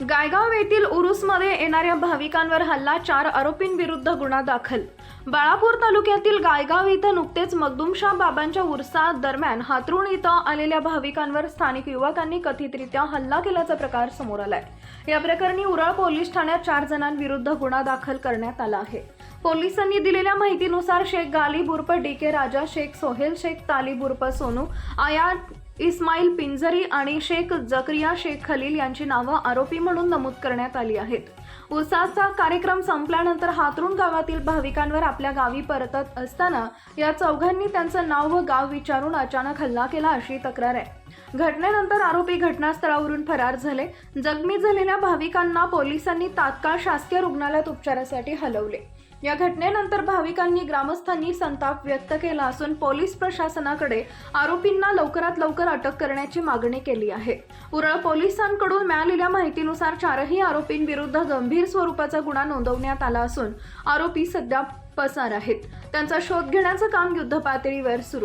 गायगाव येथील उरुसमध्ये येणाऱ्या भाविकांवर हल्ला चार आरोपींविरुद्ध गुन्हा दाखल. बाळापूर तालुक्यातील गायगाव इथं नुकतेच मगदुमशाह बाबांच्या उरसा दरम्यान हातरुण इथं आलेल्या भाविकांवर स्थानिक युवकांनी कथितरित्या हल्ला केल्याचा प्रकार समोर आलाय. या प्रकरणी उरळ पोलीस ठाण्यात चार जणांविरुद्ध गुन्हा दाखल करण्यात आला आहे. पोलिसांनी दिलेल्या माहितीनुसार शेख गालिब उर्फ डी के राजा शेख सोहेल शेख तालिब उर्फ सोनू आया इस्माईल पिंजरी आणि शेख जकरिया शेख खलील यांची नावं आरोपी म्हणून नमूद करण्यात आली आहेत. उसाचा कार्यक्रम संपल्यानंतर हातरुण गावातील भाविकांवर आपल्या गावी परतत असताना या चौघांनी त्यांचं नाव व गाव विचारून अचानक हल्ला केला अशी तक्रार आहे. घटनेनंतर आरोपी घटनास्थळावरून फरार झाले. जखमी झालेल्या भाविकांना पोलिसांनी तात्काळ शासकीय रुग्णालयात उपचारासाठी हलवले. या घटनेनंतर भाविकांनी ग्रामस्थांनी संताप व्यक्त केला असून पोलीस प्रशासनाकडे आरोपींना लवकरात लवकर अटक करण्याची मागणी केली आहे. उरळ पोलिसांकडून मिळालेल्या माहितीनुसार चारही आरोपींविरुद्ध गंभीर स्वरूपाचा गुन्हा नोंदवण्यात आला असून आरोपी सध्या पसार आहेत. त्यांचा शोध घेण्याचं काम युद्धपातळीवर सुरू